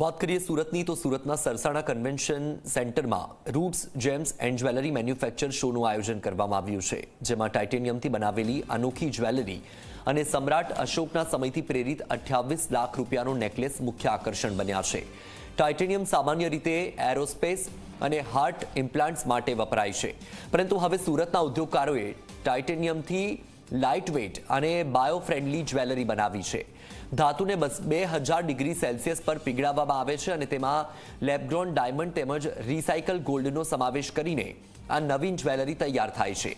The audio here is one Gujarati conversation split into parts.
વાત કરીએ સુરતની, તો સુરતના સરસાણા કન્વેન્શન સેન્ટરમાં roots, gems and jewellery manufacture શોનું આયોજન કરવામાં આવ્યું છે, જેમાં ટાઇટેનિયમથી બનાવેલી અનોખી જ્વેલરી અને સમ્રાટ અશોકના સમયથી પ્રેરિત અઠ્યાવીસ લાખ રૂપિયાનો નેકલેસ મુખ્ય આકર્ષણ બન્યા છે. ટાઇટેનિયમ સામાન્ય રીતે એરોસ્પેસ અને હાર્ટ ઇમ્પ્લાન્ટ્સ માટે વપરાય છે. પરંતુ હવે સુરતના ઉદ્યોગકારોએ ટાઇટેનિયમથી લાઇટ વેઇટ અને બાયો ફ્રેન્ડલી જ્વેલરી બનાવી છે. ધાતુને બસ બે હજાર ડિગ્રી સેલ્સિયસ પર પીગળાવવામાં આવે છે અને તેમાં લેબગ્રોન ડાયમંડ તેમજ રિસાયકલ ગોલ્ડનો સમાવેશ કરીને આ નવીન જ્વેલરી તૈયાર થાય છે.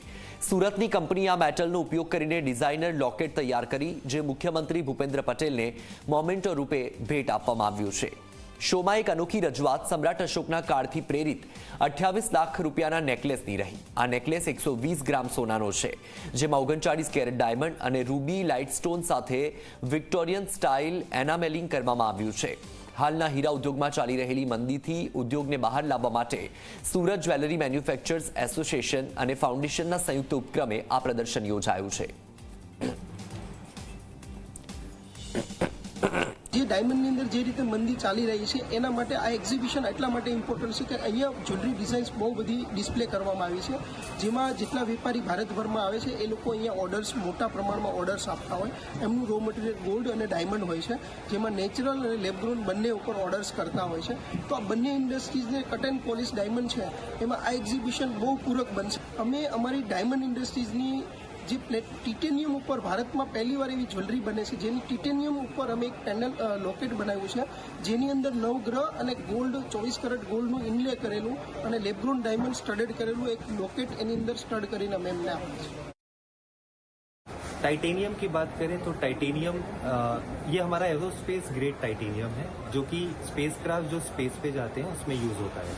સુરતની કંપની આ મેટલનો ઉપયોગ કરીને ડિઝાઇનર લોકેટ તૈયાર કરી, જે મુખ્યમંત્રી ભૂપેન્દ્ર પટેલને મોમેન્ટો રૂપે ભેટ આપવામાં આવ્યું છે. શોમાં એક અનોખી રજૂઆત સમ્રાટ અશોકના કાળથી પ્રેરિત અઠ્યાવીસ લાખ રૂપિયાના નેકલેસની રહી. આ નેકલેસ એકસો વીસ ગ્રામ સોનાનો છે, જેમાં ઓગણચાળીસ કેરેટ ડાયમંડ અને રૂબી લાઇટ સ્ટોન સાથે વિક્ટોરિયન સ્ટાઇલ એનામેલિંગ કરવામાં આવ્યું છે. હાલના હીરા ઉદ્યોગમાં ચાલી રહેલી મંદીથી ઉદ્યોગને બહાર લાવવા માટે સુરત જ્વેલરી મેન્યુફેક્ચર્સ એસોસિએશન અને ફાઉન્ડેશનના સંયુક્ત ઉપક્રમે આ પ્રદર્શન યોજાયું છે. ડાયમંડની અંદર જે રીતે મંદી ચાલી રહી છે, એના માટે આ એક્ઝિબિશન એટલા માટે ઇમ્પોર્ટન્ટ છે કે અહીંયા જ્વેલરી ડિઝાઇન્સ બહુ બધી ડિસ્પ્લે કરવામાં આવી છે. જેમાં જેટલા વેપારી ભારતભરમાં આવે છે, એ લોકો અહીંયા ઓર્ડર્સ મોટા પ્રમાણમાં ઓર્ડર્સ આપતા હોય. એમનું રો મટીરિયલ ગોલ્ડ અને ડાયમંડ હોય છે, જેમાં નેચરલ અને લેબગ્રોન બંને ઉપર ઓર્ડર્સ કરતા હોય છે. તો આ બંને ઇન્ડસ્ટ્રીઝને કટ એન્ડ પોલિશ ડાયમંડ છે, એમાં આ એક્ઝિબિશન બહુ પૂરક બનશે. અમે અમારી ડાયમંડ ઇન્ડસ્ટ્રીઝની જે પ્લેટ ટિટેનિયમ ઉપર ભારતમાં પહેલી વાર એવી જ્વેલરી બને છે જેની ટિટેનિયમ ઉપર અમે એક પેનલ લોકેટ બનાવ્યું છે જેની અંદર નવગ્રહ અને ગોલ્ડ ચોવીસ કેરેટ ગોલ્ડનું ઇનલે કરેલું અને લેબ્રોન ડાયમંડ સ્ટડેડ કરેલું એક લોકેટ એની અંદર સ્ટડ કરીને અમે એમને આપ્યું છે टाइटेनियम की बात करें तो टाइटेनियम अ, ये हमारा एरोस्पेस ग्रेड टाइटेनियम है जो कि स्पेस क्राफ्ट जो स्पेस पे जाते हैं उसमें यूज होता है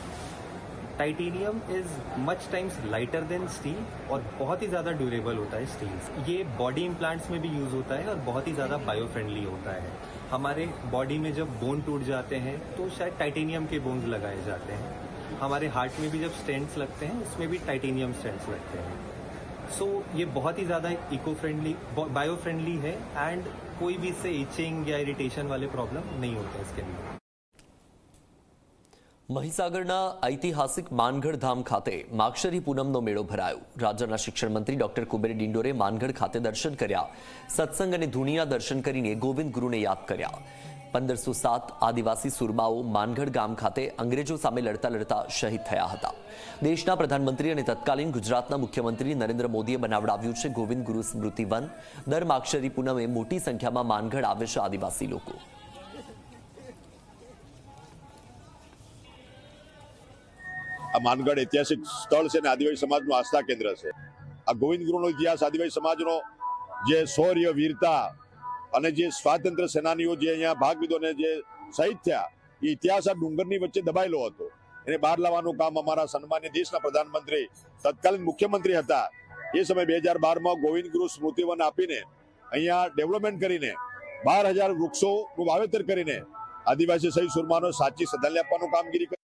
titanium is much times lighter than steel और बहुत ही ज़्यादा ड्यूरेबल होता है स्टील ये बॉडी इम्प्लांट्स में भी यूज़ होता है और बहुत ही ज़्यादा बायो फ्रेंडली होता है। हमारे बॉडी में जब बोन टूट जाते हैं तो शायद टाइटेनियम के बोन्स लगाए जाते हैं। हमारे हार्ट में भी जब स्टेंट्स लगते हैं उसमें भी टाइटेनियम स्टेंट्स लगते हैं। सो so, ये बहुत ही ज़्यादा इको फ्रेंडली बायो फ्रेंडली है एंड कोई भी इससे इचिंग या इरिटेशन वाले प्रॉब्लम नहीं होते इसके लिए। મહીસાગરના ઐતિહાસિક માનગઢ ધામ ખાતે માક્ષરી પૂનમનો મેળો ભરાયો. રાજ્યના શિક્ષણ મંત્રી ડોક્ટર કુબેર ડિંડોરે માનગઢ ખાતે દર્શન કર્યા. સત્સંગ અને ધૂણીના દર્શન કરીને ગોવિંદ ગુરુને યાદ કર્યા. પંદરસો સાત આદિવાસી સુરમાઓ માનગઢ ગામ ખાતે અંગ્રેજો સામે લડતા લડતા શહીદ થયા હતા. દેશના પ્રધાનમંત્રી અને તત્કાલીન ગુજરાતના મુખ્યમંત્રી નરેન્દ્ર મોદીએ બનાવડાવ્યું છે ગોવિંદ ગુરુ સ્મૃતિ વન. દર માક્ષરી પૂનમે મોટી સંખ્યામાં માનગઢ આવે છે આદિવાસી લોકો. આ માનગઢ ઐતિહાસિક સ્થળ છે અને આદિવાસી સમાજનું આસ્થા કેન્દ્ર છે. આ ગોવિંદ ગુરુનો ઇતિહાસ આદિવાસી સમાજનો જે શૌર્ય, વીરતા અને જે સ્વાતંત્ર્ય સેનાનીઓ જે અહીંયા ભાગ લીધો અને જે શહીદ થયા, એ ઇતિહાસ આ ડુંગરની વચ્ચે દબાયેલો હતો. એને બહાર લાવવાનું કામ અમારા સન્માન્ય દેશના પ્રધાનમંત્રી, તત્કાલીન મુખ્યમંત્રી હતા. એ સમય બે હજાર બારમાં ગોવિંદ ગુરુ સ્મૃતિવન આપીને અહીંયા ડેવલપમેન્ટ કરીને બાર હજાર વૃક્ષોનું વાવેતર કરીને આદિવાસી સહી સુરમાનો સાચી શ્રદ્ધાંજલિ આપવાનું કામગીરી કરી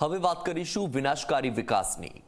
હવે વાત કરીશું વિનાશકારી વિકાસની.